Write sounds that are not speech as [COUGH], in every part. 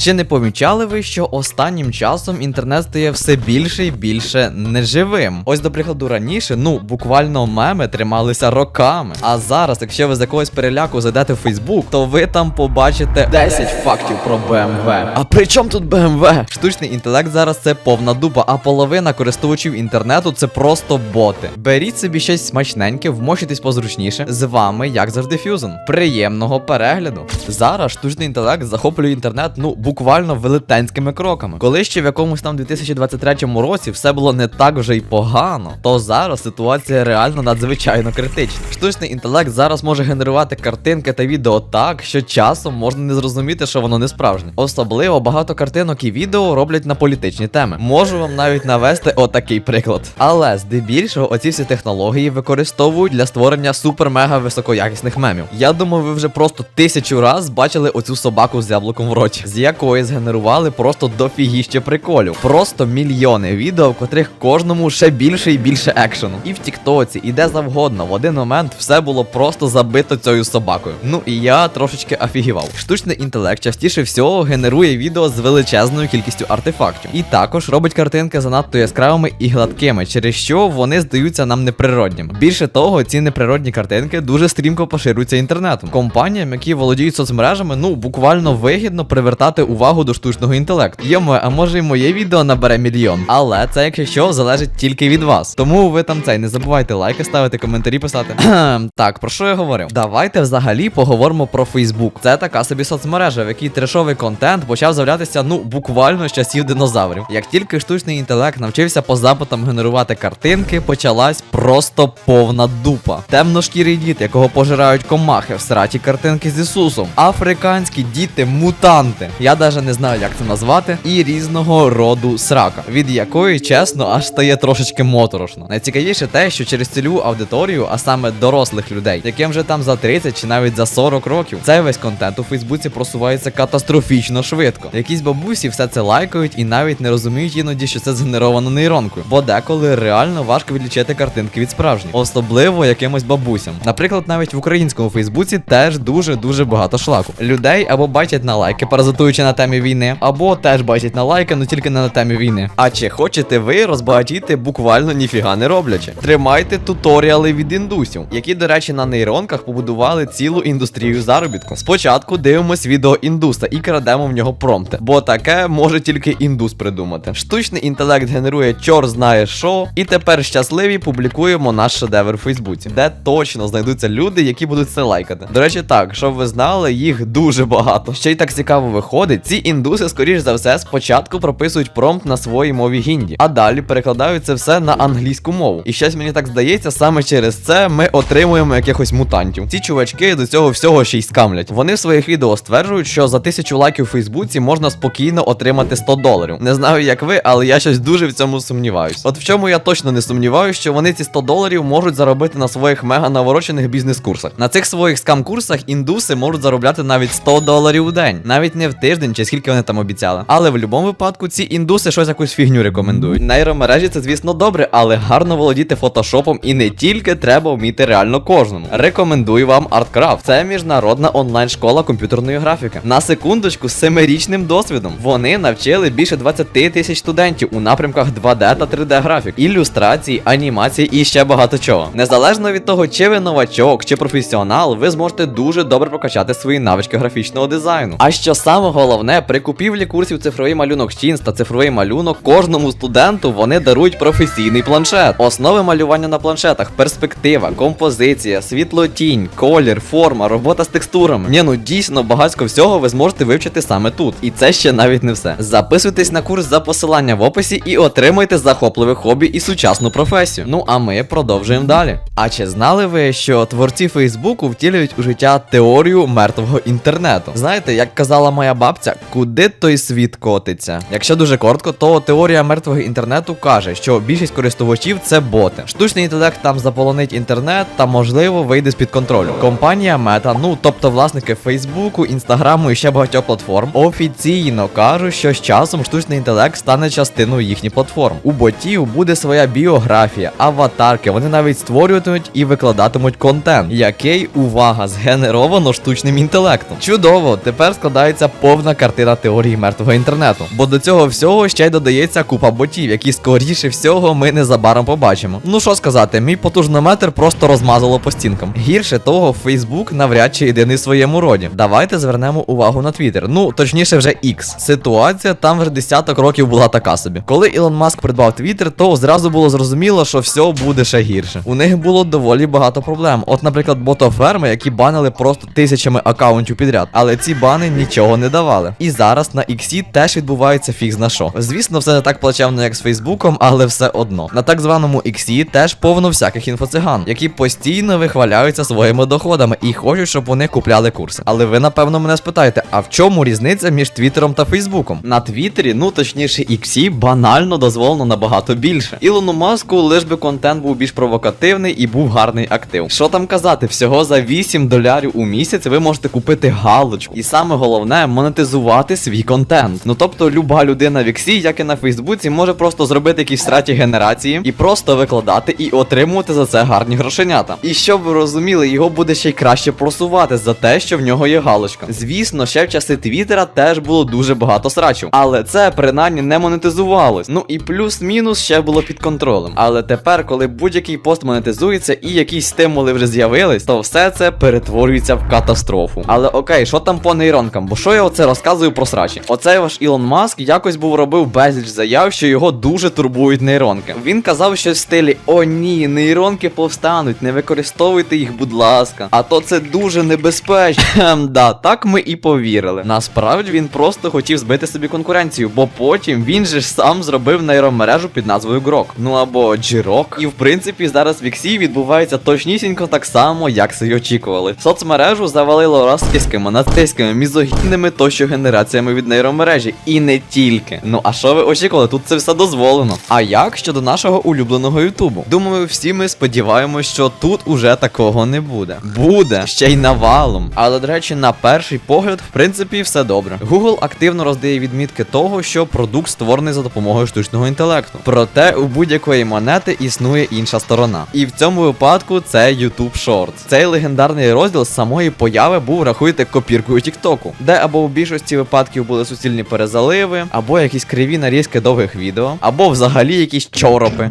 Чи не помічали ви, що останнім часом інтернет стає все більше і більше неживим? Ось, до прикладу, раніше, ну буквально меми трималися роками. А зараз, якщо ви з якогось переляку зайдете в Фейсбук, то ви там побачите 10 фактів про BMW. А при чому тут BMW? Штучний інтелект зараз це повна дупа, а половина користувачів інтернету це просто боти. Беріть собі щось смачненьке, вмощуйтесь позручніше. З вами, як завжди, Фюзен. Приємного перегляду. Зараз штучний інтелект захоплює інтернет, ну велетенськими кроками. Коли ще в якомусь там 2023 році все було не так вже й погано, то зараз ситуація реально надзвичайно критична. Штучний інтелект зараз може генерувати картинки та відео так, що часом можна не зрозуміти, що воно не справжнє. Особливо багато картинок і відео роблять на політичні теми. Можу вам навіть навести отакий приклад. Але здебільшого оці всі технології використовують для створення супер-мега високоякісних мемів. Я думаю, ви вже просто тисячу раз бачили оцю собаку з яблуком в роті, з якої згенерували просто дофігіще приколів. Просто мільйони відео, в котрих кожному ще більше і більше екшену. І в Тіктоці, і де завгодно. В один момент все було просто забито цією собакою. Ну і я трошечки афігівав. Штучний інтелект частіше всього генерує відео з величезною кількістю артефактів. І також робить картинки занадто яскравими і гладкими, через що вони здаються нам неприродніми. Більше того, ці неприродні картинки дуже стрімко поширюються інтернетом. Компаніям, які володіють соцмережами, ну буквально вигідно привертати увагу до штучного інтелекту. Йому, а може і моє відео набере мільйон. Але це, якщо що, залежить тільки від вас. Тому ви там цей не забувайте лайки ставити, коментарі писати. Так, про що я говорив? Давайте взагалі поговоримо про Фейсбук. Це така собі соцмережа, в якій трешовий контент почав з'являтися ну буквально з часів динозаврів. Як тільки штучний інтелект навчився по запитам генерувати картинки, почалась просто повна дупа. Темношкірий дід, якого пожирають комахи, всраті картинки з Ісусом, африканські діти, мутанти. Я навіть не знаю, як це назвати, і різного роду срака, від якої, чесно, аж стає трошечки моторошно. Найцікавіше те, що через цільову аудиторію, а саме дорослих людей, яким вже там за 30 чи навіть за 40 років, цей весь контент у Фейсбуці просувається катастрофічно швидко. Якісь бабусі все це лайкають і навіть не розуміють іноді, що це згенеровано нейронкою, бо деколи реально важко відлічити картинки від справжніх, особливо якимось бабусям. Наприклад, навіть в українському Фейсбуці теж дуже дуже багато шлаку. Людей або бачать на лайки, паразитуючи на темі війни, або теж бачать на лайки, ну тільки не на темі війни. А чи хочете ви розбагатіти буквально ніфіга не роблячи? Тримайте туторіали від індусів, які, до речі, на нейронках побудували цілу індустрію заробітку. Спочатку дивимось відео індуса і крадемо в нього промпти, бо таке може тільки індус придумати. Штучний інтелект генерує чор знає що, і тепер щасливі публікуємо наш шедевр в Фейсбуці, де точно знайдуться люди, які будуть це лайкати. До речі, так, щоб ви знали, їх дуже багато. Ще й так цікаво виходить, ці індуси, скоріш за все, спочатку прописують промпт на своїй мові гінді, а далі перекладають це все на англійську мову. І щось мені так здається, саме через це ми отримуємо якихось мутантів. Ці чувачки до цього всього ще й скамлять. Вони в своїх відео стверджують, що за тисячу лайків у Фейсбуці можна спокійно отримати 100 доларів. Не знаю, як ви, але я щось дуже в цьому сумніваюсь. От в чому я точно не сумніваюся, що вони ці 100 доларів можуть заробити на своїх мега наворочених бізнес-курсах. На цих своїх скам-курсах індуси можуть заробляти навіть 100 доларів у день, навіть не в тиждень, чи скільки вони там обіцяли. Але в будь-якому випадку ці індуси щось якусь фігню рекомендують. Нейромережі це, звісно, добре, але гарно володіти фотошопом і не тільки треба вміти реально кожному. Рекомендую вам ArtCraft. Це міжнародна онлайн-школа комп'ютерної графіки. На секундочку з семирічним досвідом. Вони навчили більше 20 тисяч студентів у напрямках 2D та 3D графік, ілюстрації, анімації і ще багато чого. Незалежно від того, чи ви новачок, чи професіонал, ви зможете дуже добре прокачати свої навички графічного дизайну. А що саме головне, при купівлі курсів цифровий малюнок Чінс та цифровий малюнок кожному студенту вони дарують професійний планшет. Основи малювання на планшетах, перспектива, композиція, світлотінь, колір, форма, робота з текстурами. Ні, ну дійсно багатько всього ви зможете вивчити саме тут. І це ще навіть не все. Записуйтесь на курс за посилання в описі і отримайте захопливе хобі і сучасну професію. Ну а ми продовжуємо далі. А чи знали ви, що творці Фейсбуку втілюють у життя теорію мертвого інтернету? Знаєте, як казала моя бабця, куди той світ котиться? Якщо дуже коротко, то теорія мертвого інтернету каже, що більшість користувачів це боти. Штучний інтелект там заполонить інтернет та можливо вийде з під контролю. Компанія Meta, ну тобто власники Фейсбуку, Інстаграму і ще багатьох платформ, офіційно кажуть, що з часом штучний інтелект стане частиною їхніх платформ. У ботів буде своя біографія, аватарки. Вони навіть створюватимуть і викладатимуть контент, який увага згенеровано штучним інтелектом. Чудово, тепер складається повна класична картина теорії мертвого інтернету. Бо до цього всього ще й додається купа ботів, які скоріше всього ми незабаром побачимо. Ну що сказати, мій потужнометр просто розмазало по стінкам. Гірше того, Facebook навряд чи єдиний в своєму роді. Давайте звернемо увагу на Twitter. Ну точніше, вже X. Ситуація там вже десяток років була така собі. Коли Ілон Маск придбав Twitter, то зразу було зрозуміло, що все буде ще гірше. У них було доволі багато проблем. От, наприклад, ботоферми, які банили просто тисячами акаунтів підряд, але ці бани нічого не давали. І зараз на X теж відбувається фіг на що. Звісно, все не так плачевно, як з Фейсбуком, але все одно. На так званому X теж повно всяких інфоциган, які постійно вихваляються своїми доходами і хочуть, щоб вони купляли курси. Але ви напевно мене спитаєте, а в чому різниця між Твіттером та Фейсбуком? На Твіттері, ну точніше, X банально дозволено набагато більше. Ілону Маску лиш би контент був більш провокативний і був гарний актив. Що там казати, всього за 8 долярів у місяць ви можете купити галочку. І саме головне монетизувати свій контент. Ну тобто, люба людина в Іксі, як і на Фейсбуці, може просто зробити якісь страті генерації і просто викладати і отримувати за це гарні грошенята. І щоб ви розуміли, його буде ще й краще просувати за те, що в нього є галочка. Звісно, ще в часи Твіттера теж було дуже багато срачів, але це принаймні не монетизувалось. Ну і плюс-мінус ще було під контролем. Але тепер, коли будь-який пост монетизується і якісь стимули вже з'явились, то все це перетворюється в катастрофу. Але окей, що там по нейронкам? Бо що я оце розказую про срачі? Оцей ваш Ілон Маск якось був робив безліч заяв, що його дуже турбують нейронки. Він казав щось в стилі: О, ні, нейронки повстануть, не використовуйте їх, будь ласка. А то це дуже небезпечно. [LAUGHS] Да, так ми і повірили. Насправді він просто хотів збити собі конкуренцію, бо потім він же ж сам зробив нейромережу під назвою Grok. Ну або Jirok. І в принципі зараз в Іксі відбувається точнісінько так само, як це й очікували. Соцмережу завалило расистськими, нацистськими, мізогінними тощо генераціями від нейромережі. І не тільки. Ну а що ви очікували? Тут це все дозволено. А як щодо нашого улюбленого Ютубу? Думаю, всі ми сподіваємось, що тут уже такого не буде. Буде ще й навалом. Але, до речі, на перший погляд, в принципі, все добре. Google активно роздає відмітки того, що продукт створений за допомогою штучного інтелекту. Проте у будь-якої монети існує інша сторона. І в цьому випадку це YouTube Shorts. Цей легендарний розділ самої появи був, рахуйте, копіркою Тіктоку, де або в більшості випадків були суцільні перезаливи, або якісь криві нарізки довгих відео, або взагалі якісь чоропи.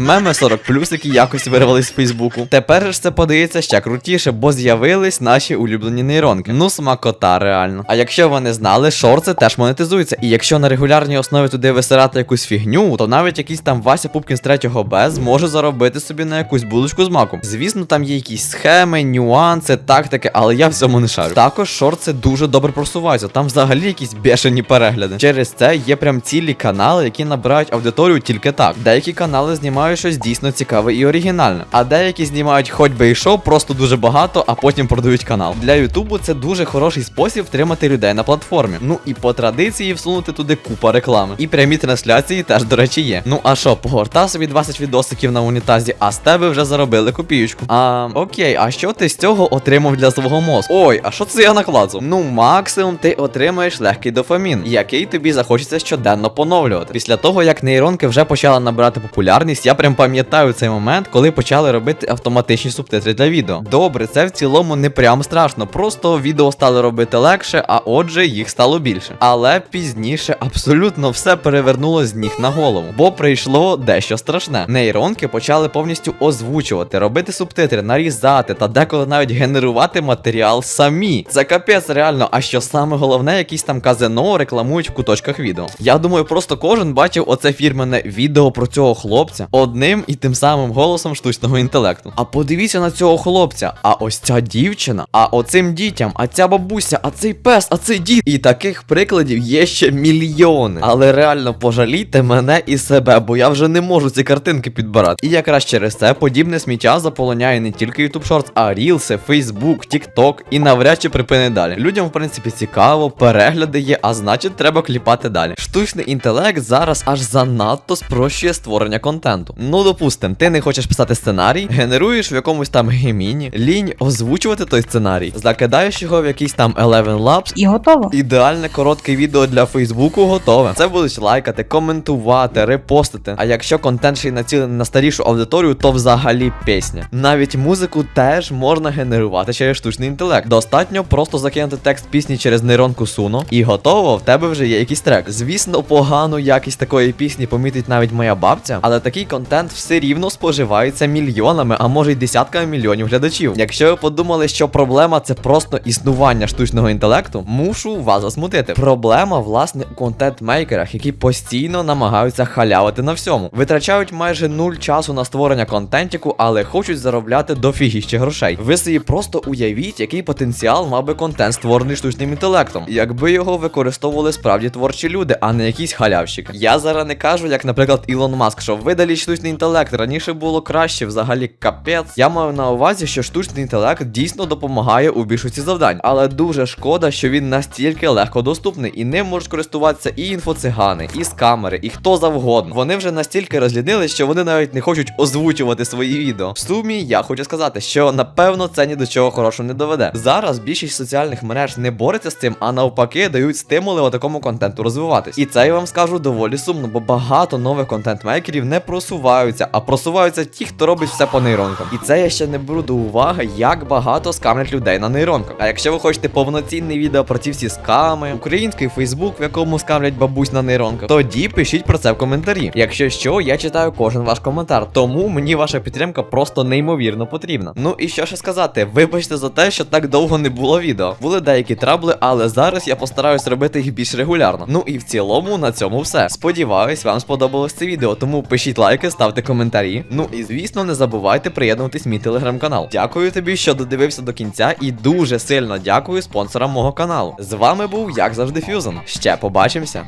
Меми 40 які якось вирвались з Фейсбуку. Тепер ж це подається ще крутіше, бо з'явились наші улюблені нейронки. Ну, смакота, реально. А якщо ви не знали, шорти теж монетизуються. І якщо на регулярній основі туди висирати якусь фігню, то навіть якийсь там Вася Пупкін з 3 Б зможе заробити собі на якусь булочку з маком. Звісно, там є якісь схеми, нюанси, тактики, але я в цьому не шарю. Також шорти дуже добре просуваються. Там взагалі якісь бешені перегляди. Через це є прям цілі канали, які набирають аудиторію тільки так. Деякі канали знімають щось дійсно цікаве і оригінальне, а деякі знімають хоч би і шоу, просто дуже багато, а потім продають канал. Для Ютубу це дуже хороший спосіб втримати людей на платформі. Ну і по традиції всунути туди купа реклами. І прямі трансляції теж, до речі, є. Ну а що, погорта собі 20 відосиків на унітазі, а з тебе вже заробили копіючку. А окей, а що ти з цього отримав для свого мозку? Ой, а що це я накладу? Ну, максимум ти отримаєш легкий дофамін, який тобі захочеться щоденно поновлювати. Після того, як нейронки вже почали набирати популярність, я прям пам'ятаю цей момент, коли почали робити автоматичні субтитри для відео. Добре, це в цілому не прям страшно, просто відео стали робити легше, а отже, їх стало більше. Але пізніше абсолютно все перевернуло з ніг на голову, бо прийшло дещо страшне. Нейронки почали повністю озвучувати, робити субтитри, нарізати та деколи навіть генерувати матеріал самі. Це капець реально. А що саме головне, якісь там казино рекламують в куточках відео. Я думаю, просто кожен бачив оце фірменне відео про цього хлопця одним і тим самим голосом штучного інтелекту. А подивіться на цього хлопця, а ось ця дівчина, а оцим дітям, а ця бабуся, а цей пес, а цей дід. І таких прикладів є ще мільйони. Але реально пожалійте мене і себе, бо я вже не можу ці картинки підбирати. І якраз через це подібне сміття заполоняє не тільки YouTube Shorts, а Рілси, Facebook, TikTok і навряд чи припини далі. Людям, в принципі, цікаво, перегляди є, а значить, треба кліпати далі. Штучний інтелект зараз аж занадто спрощує створення контенту. Ну, допустим, ти не хочеш писати сценарій, генеруєш в якомусь там геміні, лінь озвучувати той сценарій, закидаєш його в якийсь там Eleven Labs. І готово. Ідеальне коротке відео для Фейсбуку готове. Це будуть лайкати, коментувати, репостити. А якщо контент ще й націлений на старішу аудиторію, то взагалі пісня. Навіть музику теж можна генерувати через штучний інтелект. Достатньо просто закинути текст пісні через нейронку Suno, і готово, в тебе вже є якийсь трек. Звісно, погану якість такої пісні помітить навіть моя бабця, але такий контент все рівно споживається мільйонами, а може й десятками мільйонів глядачів. Якщо ви подумали, що проблема це просто існування штучного інтелекту, мушу вас засмутити. Проблема, власне, у контент-мейкерах, які постійно намагаються халявити на всьому. Витрачають майже нуль часу на створення контентіку, але хочуть заробляти дофігіще грошей. Ви собі просто уявіть, який потенціал мав би контент створений штучним інтелектом, якби його використовували справді творчі люди, а не якісь халявщики. Я зараз не кажу, як, наприклад, Ілон Маск, що видалі штучний інтелект раніше було краще, взагалі капець. Я маю на увазі, що штучний інтелект дійсно допомагає у більшості завдань, але дуже шкода, що він настільки легко доступний і ним можуть користуватися і інфоцигани, і скамери, і хто завгодно. Вони вже настільки розлінили, що вони навіть не хочуть озвучувати свої відео. В сумі я хочу сказати, що напевно це ні до чого хорошого не доведе. Зараз більшість соціальних мереж не бореться з цим, а навпаки дають стимули такому контенту розвиватись. І це я вам скажу доволі сумно, бо багато нових контент-мейкерів не просуваються, а просуваються ті, хто робить все по нейронкам. І це я ще не беру до уваги, як багато скамлять людей на нейронках. А якщо ви хочете повноцінне відео про ці всі сками, український Фейсбук, в якому скамлять бабусь на нейронках, тоді пишіть про це в коментарі. Якщо що, я читаю кожен ваш коментар, тому мені ваша підтримка просто неймовірно потрібна. Ну і що ще сказати, вибачте за те, що так довго не було відео. Були деякі трабли, але зараз я постараюсь робити їх більш регулярно. Ну і в цілому на цьому все. Сподіваюсь, вам сподобалось це відео, тому пишіть лайки, ставте коментарі. Ну і звісно, не забувайте приєднуватись в мій телеграм-канал. Дякую тобі, що додивився до кінця, і дуже сильно дякую спонсорам мого каналу. З вами був, як завжди, Фюзен. Ще побачимося.